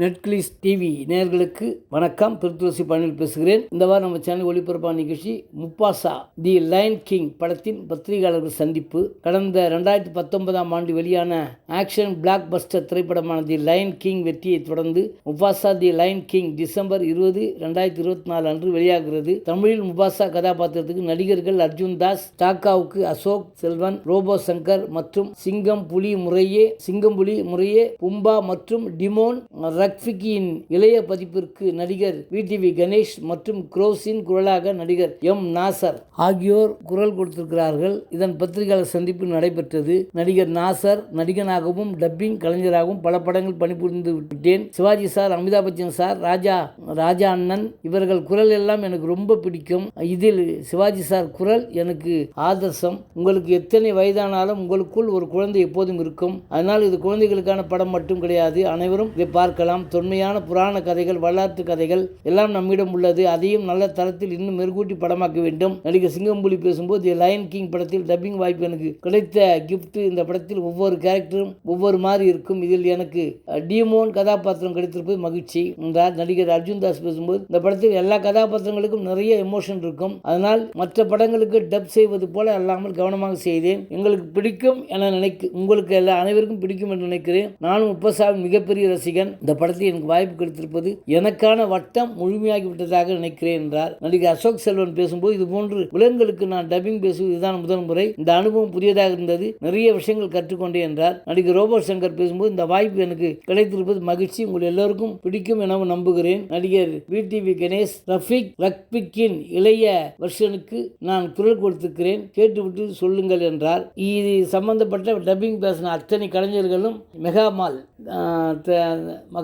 நெட்கிளிஸ் TV நேர்களுக்கு வணக்கம். திருத்துளசி பணியில் பேசுகிறேன். இந்த வாரம் நம்ம சேனல் ஒளிபரப்பான நிகழ்ச்சி முப்பாசா தி லைன் கிங் படத்தின் பத்திரிகையாளர்கள் சந்திப்பு. கடந்த ரெண்டாயிரத்தி பத்தொன்பதாம் ஆண்டு வெளியான ஆக்ஷன் பிளாக் பஸ்டர் திரைப்படமான தி லைன் கிங் வெற்றியை தொடர்ந்து Mufasa the Lion King December இருபது ரெண்டாயிரத்தி இருபத்தி நாலு அன்று வெளியாகிறது. தமிழில் முபாசா கதாபாத்திரத்துக்கு நடிகர்கள் அர்ஜுன் தாஸ் டாக்காவுக்கு அசோக் செல்வன் ரோபோ சங்கர் மற்றும் சிங்கம் புலி முறையே சிங்கம் புலி முறையே பும்பா மற்றும் டிமோன் ரக்ஃபிகியின் இளைய பதிப்பிற்கு நடிகர் விடிவி கணேஷ் மற்றும் குரோஸின் குரலாக நடிகர் எம். நாசர் ஆகியோர் குரல் கொடுத்திருக்கிறார்கள். இதன் பத்திரிகையாளர் சந்திப்பு நடைபெற்றது. நடிகர் நாசர் நடிகனாகவும் டப்பிங் கலைஞராகவும் பல படங்கள் பணிபுரிந்து விட்டேன். சிவாஜி சார் அமிதாப் பச்சன் சார் ராஜா ராஜா அண்ணன் இவர்கள் குரல் எல்லாம் எனக்கு ரொம்ப பிடிக்கும். இதில் சிவாஜி சார் குரல் எனக்கு ஆதர்சம். உங்களுக்கு எத்தனை வயதானாலும் உங்களுக்குள் ஒரு குழந்தை எப்போதும் இருக்கும். அதனால் இது குழந்தைகளுக்கான படம் மட்டும் கிடையாது. அனைவரும் இதை பார்க்கலாம். தொன்மையான புராண கதைகள் வரலாற்று கதைகள் எல்லாம் நம்மிடம் உள்ளது. அதையும் நல்ல தரத்தில் இன்னும் மெருகூட்டி படமாக்க வேண்டும். நடிகர் சிங்கம்புலி பேசும்போது லயன் கிங் படத்தில் டப்பிங் வாய்ப்பு எனக்கு கிடைத்த கிஃப்ட் இந்த படத்தில் ஒவ்வொரு கேரக்டரும் ஒவ்வொரு மாதிரி இருக்கும். இதில் எனக்கு டிமோன் கதாபாத்திரம் கிடைத்திருப்பது மகிழ்ச்சி. என்றார் நடிகர் அர்ஜுன் தாஸ் பேசும்போது இந்த படத்தில் எல்லா கதாபாத்திரங்களுக்கும் நிறைய எமோஷன் இருக்கும். அதனால் மற்ற படங்களுக்கு டப் செய்வது போல அல்லாமல் கவனமாக செய்தேன். எங்களுக்கு பிடிக்கும் என நினைக்க உங்களுக்கு எல்லா அனைவருக்கும் பிடிக்கும் என்று நினைக்கிறேன். நானும் உப்பசாவின் மிகப்பெரிய ரசிகன். இந்த படத்தில் எனக்கு வாய்ப்பு கிடைத்திருப்பது எனக்கான வட்டம் முழுமையாகி விட்டதாக நினைக்கிறேன் என்றார். நடிகர் அசோக் செல்வன் பேசும்போது இது போன்று விலங்குகளுக்கு நான் டப்பிங் பேசுவது இதுதான் முதல் முறை. இந்த அனுபவம் புதியதாக இருந்தது. நிறைய விஷயங்கள் கற்றுக்கொண்டேன் என்றார். நடிகர் ரோபோ சங்கர் பேசும்போது இந்த வாய்ப்பு எனக்கு கிடைத்திருப்பது மகிழ்ச்சி. உங்கள் எல்லோருக்கும் பிடிக்கும் எனவும் நம்புகிறேன். நடிகர் விடிவி கணேஷ் ரஃபிக் ரக்பிக்கின் இளைய வருஷனுக்கு நான் குரல் கொடுத்திருக்கிறேன். கேட்டுவிட்டு சொல்லுங்கள் என்றார். இது சம்பந்தப்பட்ட டப்பிங் பேசின அத்தனை கலைஞர்களும் மெகாமால்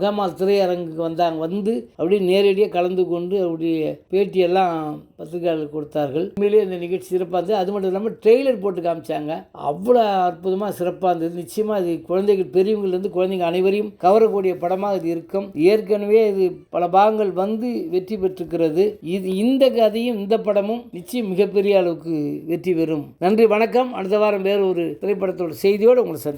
மகாமால் திரையரங்குக்கு வந்தாங்க வந்து அப்படியே நேரடியாக கலந்து கொண்டு அவருடைய பேட்டியெல்லாம் பத்திரிகையாளர் கொடுத்தார்கள். உண்மையிலேயே இந்த நிகழ்ச்சி சிறப்பாக இருந்தது. அது மட்டும் இல்லாமல் ட்ரெய்லர் போட்டு காமிச்சாங்க. அவ்வளோ அற்புதமாக சிறப்பாக இருந்தது. நிச்சயமாக இது குழந்தைகள் பெரியவங்கள்லேருந்து குழந்தைங்க அனைவரையும் கவரக்கூடிய படமாக இது இருக்கும். ஏற்கனவே இது பல பாகங்கள் வந்து வெற்றி பெற்றிருக்கிறது. இது இந்த கதையும் இந்த படமும் நிச்சயம் மிகப்பெரிய அளவுக்கு வெற்றி பெறும். நன்றி வணக்கம். அடுத்த வாரம் வேறு ஒரு திரைப்படத்தோட செய்தியோடு உங்களை சந்தி